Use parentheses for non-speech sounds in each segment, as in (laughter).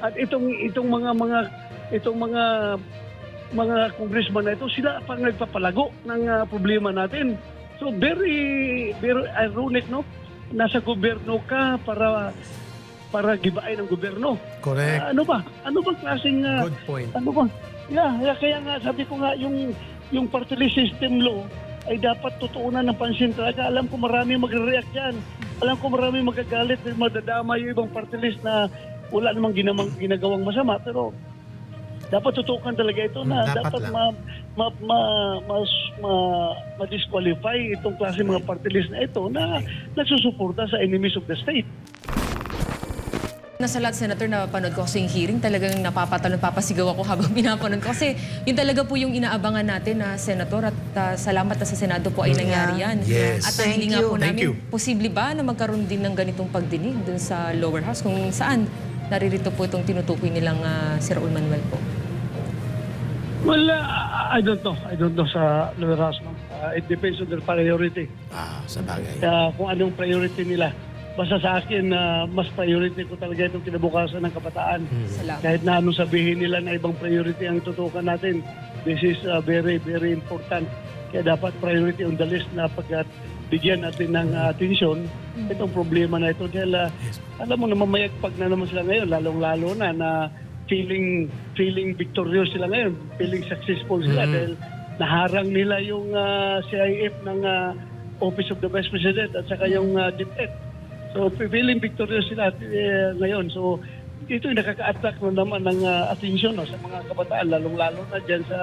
At itong itong mga mga itong mga mga congressman na ito, sila pang nagpapalago ng ah, problema natin. So very very ironic no. Nasa gobyerno ka para para gibain ang gobyerno. Correct. Ah, ano ba? Ano bang klaseng ah, Good point. ano ba? Yeah, yeah, kaya nga sabi ko nga yung yung party list system law ay dapat tutuunan ng pansin talaga. Alam ko marami magre-react yan. Alam ko marami magagalit, madadama yung ibang party list na wala namang ginamang, ginagawang masama. Pero dapat tutukan talaga ito na dapat dapat lang. ma, ma, ma, mas, ma, ma-disqualify itong klase mga party list na ito na nagsusuporta sa enemies of the state. Nasa lahat, Senator, napanood ko kasi yung hearing, talagang napapatalon, papasigaw ako habang (laughs) pinapanood ko. Kasi yun talaga po yung inaabangan natin na Senator at ah, salamat na sa Senado po ay nangyari yan. Yes. At Thank hindi nga you. po Thank namin, you. posible ba na magkaroon din ng ganitong pagdinig dun sa lower house kung saan naririto po itong tinutukoy nilang uh, si Raul Manuel po. Well, uh, I don't know. I don't know sa house. No? Uh, it depends on their priority. Ah, sa bagay. Kaya kung anong priority nila. Basta sa akin, na mas priority ko talaga itong kinabukasan ng kabataan. Salamat. Kahit na anong sabihin nila na ibang priority ang tutukan natin, this is uh, very, very important. Kaya dapat priority on the list na pagkat bigyan natin ng uh, atensyon itong problema na ito. Dahil uh, alam mo, namamayagpag na naman sila ngayon, lalong-lalo na na feeling feeling victorious sila ngayon, feeling successful sila Mhm. dahil naharang nila yung uh, CIF ng uh, Office of the Vice President at saka yung uh, DepEd. So feeling victorious sila eh, ngayon. So ito yung nakaka-attract na naman ng uh, attention no, sa mga kabataan, lalong-lalo na dyan sa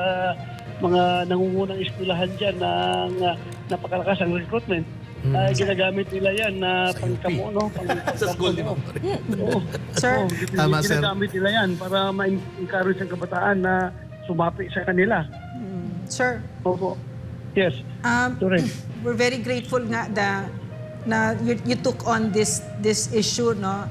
mga nangungunang eskwelahan dyan ng uh, napakalakas ang recruitment. Mm. Ah, ginagamit nila yan na Sa pangkamo, no? Pang, (laughs) Sa school, di ba? Oo. Sir? Oo, Tama, sir. ginagamit nila yan para ma-encourage ang kabataan na sumapi sa kanila. Sir, Opo. Yes. um, Correct. we're very grateful nga na na you, you took on this this issue no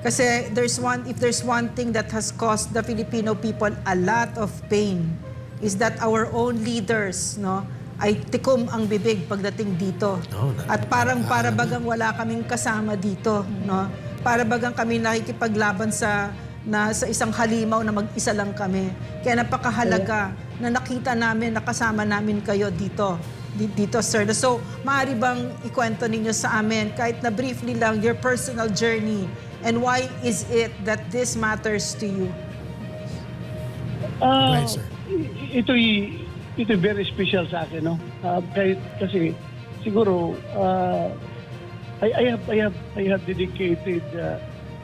kasi there's one if there's one thing that has caused the Filipino people a lot of pain is that our own leaders no ay tikom ang bibig pagdating dito. Na- At parang para bagang wala kaming kasama dito, no? Para bagang kami nakikipaglaban sa na sa isang halimaw na mag-isa lang kami. Kaya napakahalaga na nakita namin, nakasama namin kayo dito. Di- Dito, sir. So, maaari bang ikwento ninyo sa amin, kahit na briefly lang, your personal journey and why is it that this matters to you? Ah, Right, sir. ito'y ito'y very special sa akin, no? Ah, kahit kasi siguro ah, I, I have I have I have dedicated ah,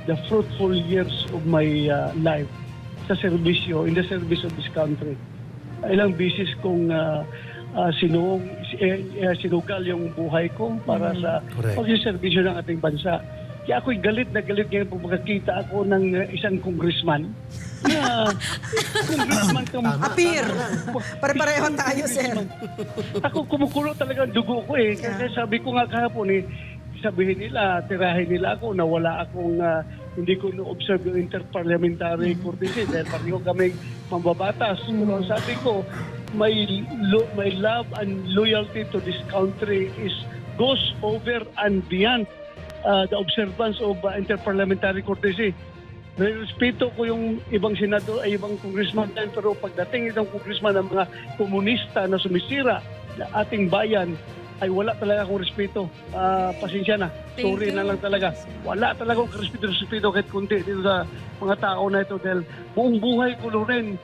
the fruitful years of my ah, life sa serbisyo in the service of this country. Ilang bisis kong uh, sinuong eh, eh, sinugal yung buhay ko para sa Correct. pagsiservisyo ng ating bansa. Kaya ako'y galit na galit ngayon pag makakita ako ng uh, isang congressman na (laughs) congressman ka Appear! Pare-pareho tayo, sir. Ako kumukulo talaga ang dugo ko eh. Kasi sabi ko nga kahapon eh, sabihin nila, tirahin nila ako na wala akong, ah, hindi ko na-observe yung interparliamentary courtesy dahil pareho kami mambabatas. Pero ang sabi ko, my, lo- my love and loyalty to this country is goes over and beyond uh, the observance of uh, interparliamentary courtesy. Respeto ko yung ibang senador ay ibang congressman din, pero pagdating itong congressman ng mga komunista na sumisira na ating bayan, ay wala talaga akong respeto. Ah, pasensya na. Sorry na lang talaga. Wala talaga akong respeto, respeto kahit kunti dito sa mga tao na ito dahil buong buhay ko rin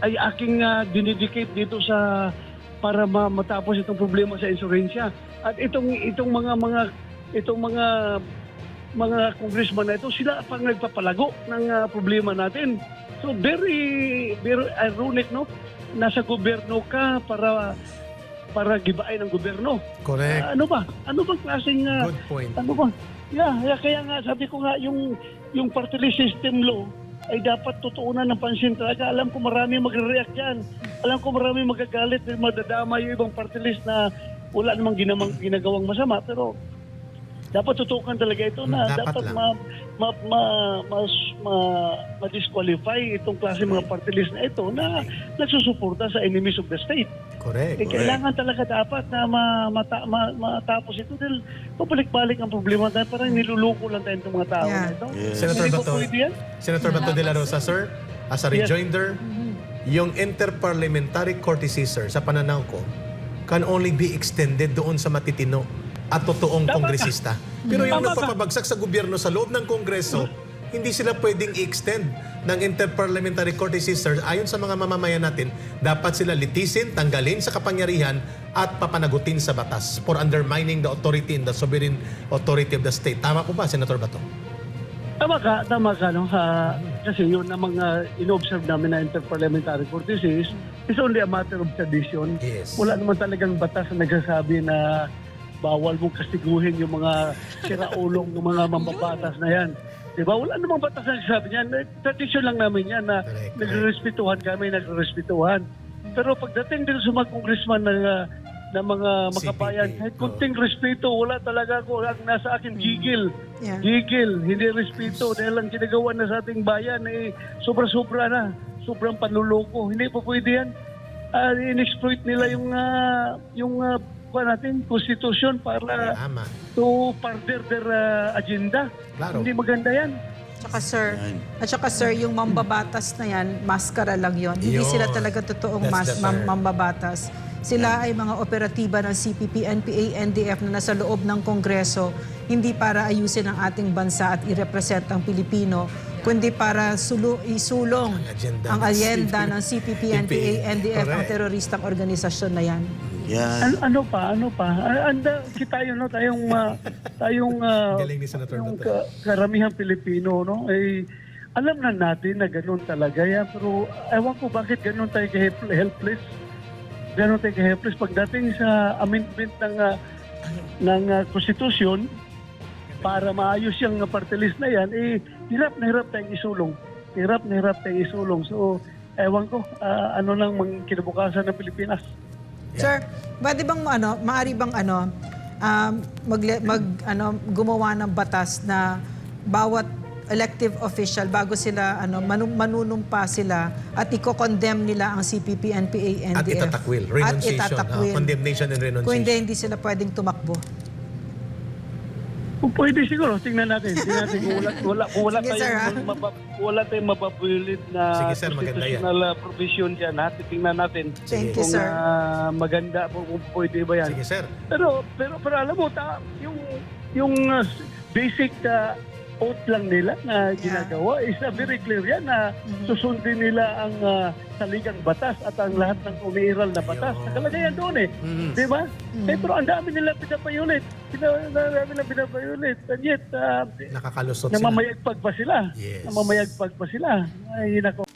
ay aking uh, dinedicate dito sa para ma- matapos itong problema sa insurensya. At itong itong mga mga itong mga mga congressman na ito, sila pang nagpapalago ng ah, problema natin. So very very ironic no. Nasa gobyerno ka para para gibain ang gobyerno. Correct. Ah, ano ba? Ano bang klaseng ah, Good point. ano ba? Yeah, yeah, kaya nga sabi ko nga yung yung party list system law ay dapat tutuunan ng pansin talaga. Alam ko marami magre-react yan. Alam ko marami magagalit, madadama yung ibang party list na wala namang ginamang, ginagawang masama. Pero dapat tutukan talaga ito na Hmm, dapat dapat lang. ma, ma, ma, mas ma, ma-disqualify itong klase mga party list na ito na nagsusuporta sa enemies of the state. Correct. Eh, kailangan talaga dapat na ma, mata, ma, matapos ito dahil pabalik-balik ang problema dahil parang niluluko lang tayo itong mga tao Yeah. na ito. Senator Hindi ba Bato? Senator Bato de la Rosa, sir, as a Yes. rejoinder, yung interparliamentary courtesy, sir, sa pananaw ko, can only be extended doon sa matitino at totoong ka. kongresista. Pero yung Tama ka. nagpapabagsak sa gobyerno sa loob ng kongreso, hindi sila pwedeng i-extend ng interparliamentary courtesy, sir. Ayon sa mga mamamayan natin, dapat sila litisin, tanggalin sa kapangyarihan at papanagutin sa batas for undermining the authority and the sovereign authority of the state. Tama po ba, Senator Bato? Tama ka, tama ka. No? Ha, kasi yun ang mga in-observe namin na interparliamentary courtesies is only a matter of tradition. Yes. Wala naman talagang batas na nagsasabi na bawal mong kastiguhin yung mga siraulong ng mga mambabatas na yan. Di ba? Wala namang batas na nagsasabi niyan. Eh, Tradition lang namin yan na Correct. nagrespetuhan kami, nagrespetuhan. Pero pagdating din sa mga congressman ng, uh, ng mga makabayan, kahit oo. kunting respeto, wala talaga ako. Ang nasa akin, gigil. Yeah. Gigil, hindi respeto dahil ang ginagawa na sa ating bayan eh sobra-sobra na. Sobrang panluloko. Hindi pa pwede yan. Ah, in-exploit nila yung ah, yung uh, natin constitution para Tama. to further their ah, agenda. Klaro. Hindi maganda yan. Tsaka sir, at saka sir, yung mambabatas na yan, maskara lang yon. Hindi Yun. sila talaga totoong That's mas, the mam- term. mambabatas. Sila ay mga operatiba ng CPP, NPA, NDF na nasa loob ng Kongreso, hindi para ayusin ang ating bansa at i-represent ang Pilipino, kundi para sulu- isulong Ang agenda ang ng agenda ng CPP, NPA, NDF, ang Correct. teroristang organisasyon na yan. Yan. Ano, ano pa? Ano pa? Anda, kita tayo no, tayong (laughs) ah, tayong ah, Galing ni Senator yung ka- karamihan Pilipino no eh alam na natin na ganun talaga yan pero ewan ko bakit ganun tayo ka- helpless ganun tayo ka-helpless pagdating sa amendment ng ah, ng ah, konstitusyon para maayos yung party list na yan eh hirap na hirap tayong isulong hirap na hirap tayong isulong so ewan ko ah, ano nang mang kinabukasan ng Pilipinas Sir, pwede bang ano, maari bang ano, um, mag, mag ano, gumawa ng batas na bawat elective official bago sila ano manu- manunumpa sila at iko-condemn nila ang CPP, NPA, NDF. At itatakwil. At Renunciation. itatakwil. ah, condemnation and renunciation. Kung hindi, hindi sila pwedeng tumakbo. Kung pwede siguro, tingnan natin. Tingnan natin kung wala, wala, kung wala Sige, sir, ha? tayong, mabab, wala tayong mababulit na Sige, sir, maganda yan. constitutional uh, provision dyan. Ha? Tingnan natin Thank you, kung sir. ah, maganda po kung pwede ba yan. Sige, sir. Pero, pero, pero alam mo, ta, yung, yung uh, basic uh, oath lang nila na ginagawa is uh, very clear yan na Mhm. susundin nila ang uh, saligang batas at ang lahat ng umiiral na batas. Nakalagay yan doon eh. Mhm. Di ba? Eh, pero ang dami nila pinapayulit. Pina- Ang dami nila pinapayulit. And yet, uh, Nakakalusot sila. namamayagpag pa sila. Yes. Namamayagpag pa sila. Ay, nako.